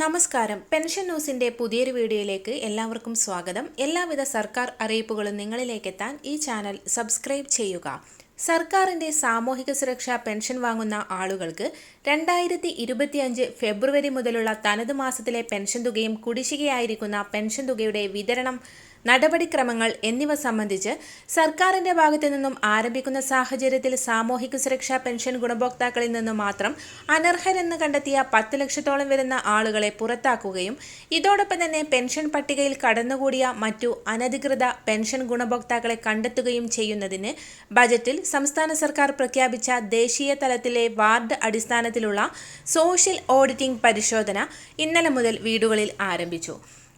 നമസ്കാരം. പെൻഷൻ ന്യൂസിന്റെ പുതിയൊരു വീഡിയോയിലേക്ക് എല്ലാവർക്കും സ്വാഗതം. എല്ലാവിധ സർക്കാർ അറിയിപ്പുകളും നിങ്ങളിലേക്ക് എത്താൻ ഈ ചാനൽ സബ്സ്ക്രൈബ് ചെയ്യുക. സർക്കാരിന്റെ സാമൂഹിക സുരക്ഷാ പെൻഷൻ വാങ്ങുന്ന ആളുകൾക്ക് രണ്ടായിരത്തി ഇരുപത്തിയഞ്ച് ഫെബ്രുവരി മുതലുള്ള തനത് മാസത്തിലെ പെൻഷൻ തുകയും കുടിശ്ശികയായിരിക്കുന്ന പെൻഷൻ തുകയുടെ വിതരണം നടപടിക്രമങ്ങൾ എന്നിവ സംബന്ധിച്ച് സർക്കാരിന്റെ ഭാഗത്തു നിന്നും ആരംഭിക്കുന്ന സാഹചര്യത്തിൽ സാമൂഹിക സുരക്ഷാ പെൻഷൻ ഗുണഭോക്താക്കളിൽ നിന്നും മാത്രം അനർഹരെന്ന് കണ്ടെത്തിയ പത്ത് ലക്ഷത്തോളം വരുന്ന ആളുകളെ പുറത്താക്കുകയും ഇതോടൊപ്പം തന്നെ പെൻഷൻ പട്ടികയിൽ കടന്നുകൂടിയ മറ്റു അനധികൃത പെൻഷൻ ഗുണഭോക്താക്കളെ കണ്ടെത്തുകയും ചെയ്യുന്നതിന് ബജറ്റിൽ സംസ്ഥാന സർക്കാർ പ്രഖ്യാപിച്ച ദേശീയ തലത്തിലെ വാർഡ് അടിസ്ഥാനത്തിലുള്ള സോഷ്യൽ ഓഡിറ്റിംഗ് പരിശോധന ഇന്നലെ മുതൽ വീടുകളിൽ ആരംഭിച്ചു.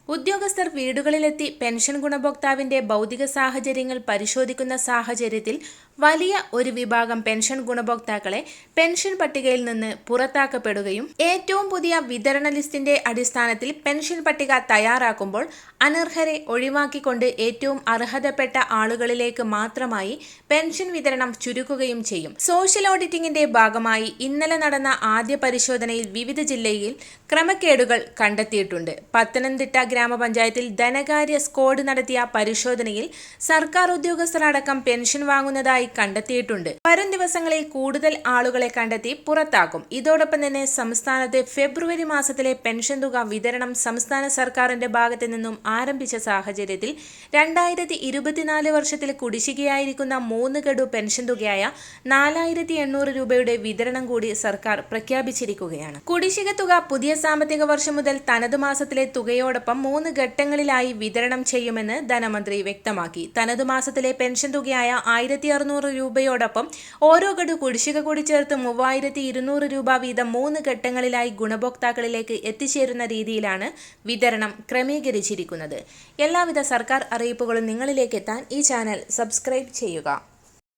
ഉദ്യോഗസ്ഥർ വീടുകളിലെത്തി പെൻഷൻ ഗുണഭോക്താവിന്റെ ഭൗതിക സാഹചര്യങ്ങൾ പരിശോധിക്കുന്ന സാഹചര്യത്തിൽ വലിയ ഒരു വിഭാഗം പെൻഷൻ ഗുണഭോക്താക്കളെ പെൻഷൻ പട്ടികയിൽ നിന്ന് പുറത്താക്കപ്പെടുകയും ഏറ്റവും പുതിയ വിതരണ ലിസ്റ്റിന്റെ അടിസ്ഥാനത്തിൽ പെൻഷൻ പട്ടിക തയ്യാറാക്കുമ്പോൾ അനർഹരെ ഒഴിവാക്കിക്കൊണ്ട് ഏറ്റവും അർഹതപ്പെട്ട ആളുകളിലേക്ക് മാത്രമായി പെൻഷൻ വിതരണം ചുരുക്കുകയും ചെയ്യും. സോഷ്യൽ ഓഡിറ്റിംഗിന്റെ ഭാഗമായി ഇന്നലെ നടന്ന ആദ്യ പരിശോധനയിൽ വിവിധ ജില്ലയിൽ ക്രമക്കേടുകൾ കണ്ടെത്തിയിട്ടുണ്ട്. പത്തനംതിട്ട ഗ്രാമപഞ്ചായത്തിൽ ധനകാര്യ സ്ക്വാഡ് നടത്തിയ പരിശോധനയിൽ സർക്കാർ ഉദ്യോഗസ്ഥരടക്കം പെൻഷൻ വാങ്ങുന്നതായി കണ്ടെത്തിയിട്ടുണ്ട്. വരും ദിവസങ്ങളിൽ കൂടുതൽ ആളുകളെ കണ്ടെത്തി പുറത്താക്കും. ഇതോടൊപ്പം തന്നെ സംസ്ഥാനത്ത് ഫെബ്രുവരി മാസത്തിലെ പെൻഷൻ തുക വിതരണം സംസ്ഥാന സർക്കാരിന്റെ ഭാഗത്തു നിന്നും ആരംഭിച്ച സാഹചര്യത്തിൽ രണ്ടായിരത്തി ഇരുപത്തിനാല് വർഷത്തിൽ കുടിശ്ശികയായിരിക്കുന്ന മൂന്ന് ഗഡു പെൻഷൻ തുകയായ നാലായിരത്തി എണ്ണൂറ് രൂപയുടെ വിതരണം കൂടി സർക്കാർ പ്രഖ്യാപിച്ചിരിക്കുകയാണ്. കുടിശ്ശിക തുക പുതിയ സാമ്പത്തിക വർഷം മുതൽ തനത് മാസത്തിലെ തുകയോടൊപ്പം മൂന്ന് ഘട്ടങ്ങളിലായി വിതരണം ചെയ്യുമെന്ന് ധനമന്ത്രി വ്യക്തമാക്കി. തനത് മാസത്തിലെ പെൻഷൻ തുകയായ ആയിരത്തി അറുന്നൂറ് രൂപയോടൊപ്പം ഓരോ ഗഡു കുടിശ്ശിക കൂടി ചേർത്ത് മൂവായിരത്തി ഇരുന്നൂറ് രൂപ വീതം മൂന്ന് ഘട്ടങ്ങളിലായി ഗുണഭോക്താക്കളിലേക്ക് എത്തിച്ചേരുന്ന രീതിയിലാണ് വിതരണം ക്രമീകരിച്ചിരിക്കുന്നത്. എല്ലാവിധ സർക്കാർ അറിയിപ്പുകളും നിങ്ങളിലേക്ക് എത്താൻ ഈ ചാനൽ സബ്സ്ക്രൈബ് ചെയ്യുക.